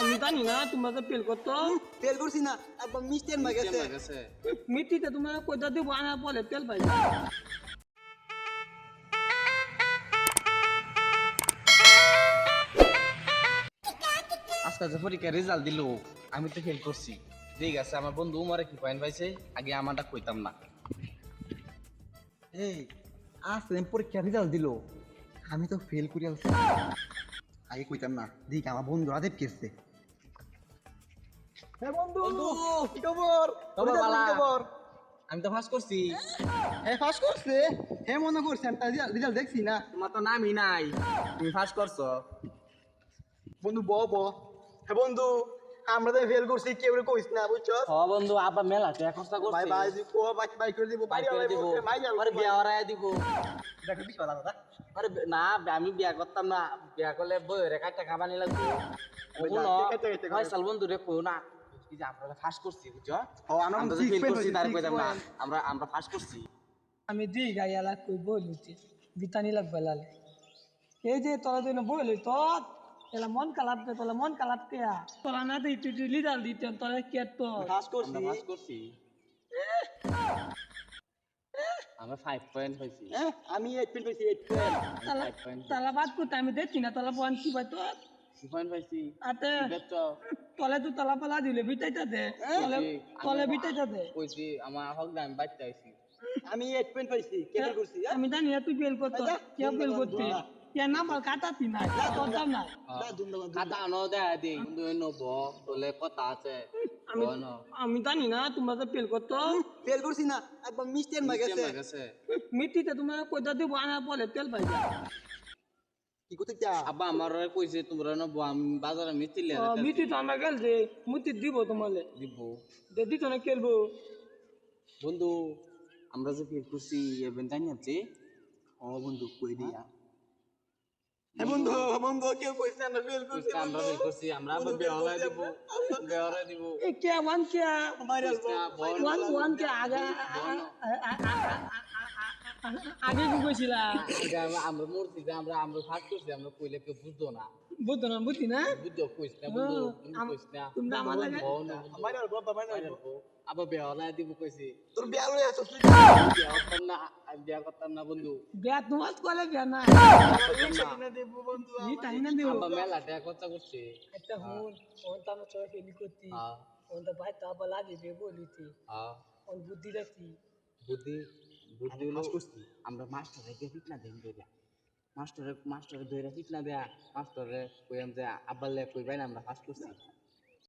আমি জানি না তোমরা যে ফেল করতো ফেল করছি না একবার মিষ্টি আনবা গেছে গেছে মিট্টিতে কইতা দিব আনার পরে তেল পাই। আজকে যে পরীক্ষার রেজাল্ট দিল আমি তো ফেল করছি। ঠিক আছে আমার বন্ধু উমারে কি পয়েন্ট পাইছে আগে আমারটা কইতাম না। এই আসলে পরীক্ষা রেজাল্ট দিল আমি তো ফেল করে আসছি আগে কইতাম না দেখ আমার বন্ধুরা দেব কেসছে হ্যাঁ বন্ধু! কি খবর? খবর রেজাল্ট বালা। খবর? আমি তো ফার্স্ট করছি। হে ফার্স্ট করছে? হে মনে করছি আমি তার রেজাল্ট দেখছি না। তোমার তো নামই নাই। তুমি ফার্স্ট করছ। বন্ধু ব ব। হ্যাঁ বন্ধু! আমরা তো ফেল করছি কেউ কইস না বুঝছ হ বন্ধু আবার মেলা টাকা খরচা করছি বাই বাই করে দিব করে দিব। আরে বিয়া হরায় দিব। দেখো দাদা আরে না আমি বিয়া করতাম না। বিয়া করলে বই যা, টেকা টেকা টেকা। ফয়সাল বন্ধু রে না। এই যে আমরা ফার্স্ট করছি বুঝছ? ও আমরা ফেল করছি তার কইতাম না আমরা আমরা করছি। আমি দিই গাইয়ালা কই বলিতে বিতানি লাগবে লালে। এই যে তোরা দুই বলি তো এলা মন কালাপ কে তোলা মন কালাপ কে তোরা না দিই তুই তুই লিডার দিতে তোরা কে তো করছি করছি আমরা ফাইভ পয়েন্ট পাইছি আমি 8 ফেল পাইছি 8 ফেল তালা ফাইভ পয়েন্ট তালা বাদ করতে আমি দেখছি না তোলা বন কি পাই তো পয়েন্ট পাইছি আতে তলে তুই তলা পালা দিলে বিটাইতা দে তলে তলে বিটাইতা দে কইছি আমার হক না আমি বাচ্চা আইছি আমি 8 ফেল পাইছি কে ফেল করছি হ্যাঁ? আমি জানি তুই ফেল করতো আচ্ছা, কে ফেল করতে না না আনো বন্ধু নব কথা আছে। আমি আমি জানি না তোমরা ফেল করতো ফেল করছি না একবার মিষ্টি গেছে মিট্টিতে তোমরা কইতা দিব আনার পরে তেল পাই কি করতে চা আব্বা আমার কইছে তোমরা নব আমি বাজারে মিষ্টি লিয়ে মিটি তো আমরা গেলছে মুতি দিব তোমালে। দিব। দে দিত না খেলব। বন্ধু আমরা যে ফেল করছি এবেন জানি আছে ও বন্ধু কই দিয়া? বন্ধু বন্ধু কেউ কইছ না ফেল করছি আমরা ফেল করছি আমরা আবার বেহলায় দিব। বেহলায় দিব। এ কে ওয়ান কে? ভাইরাল ওয়ান ওয়ান কে আগে আগে কি কইছিলা আমরা- আমরা মরছি যে আমরা আমরা ফার্স্ট করছি আমরা কইলে কেউ বুঝতো না। বুঝতো না বুঝি না? বুঝতো কইস না বন্ধু তুমি আম- কইস না। তোমরা আমার লাগে? না ভাইরাল বাবা ভাইরাল আবার বেহলায় দিব কইছি। তোর বিয়া লই আসছ তুই বিয়া করতাম না আমি বিয়া করতাম না বন্ধু। বিয়া তোমার কলে বিয়া না। না দেব বন্ধু ই না মেলা টাকা খরচা করছে। একটা হুন ওন তো আমরা চলে ফেলি করতি। হ্যাঁ। ওন তো ভাই তো আবার লাগে বে বলিতি হ্যাঁ। ওন বুদ্ধি রাখতি। বুদ্ধি। বুদ্ধি হলো আমরা মাস্টারে গিয়ে ফিটনা দেন দেয়া মাস্টারে মাস্টারে দইরা ফিটনা দেয়া মাস্টারে কইলাম যে আব্বালে কইবেন আমরা ফার্স্ট করছি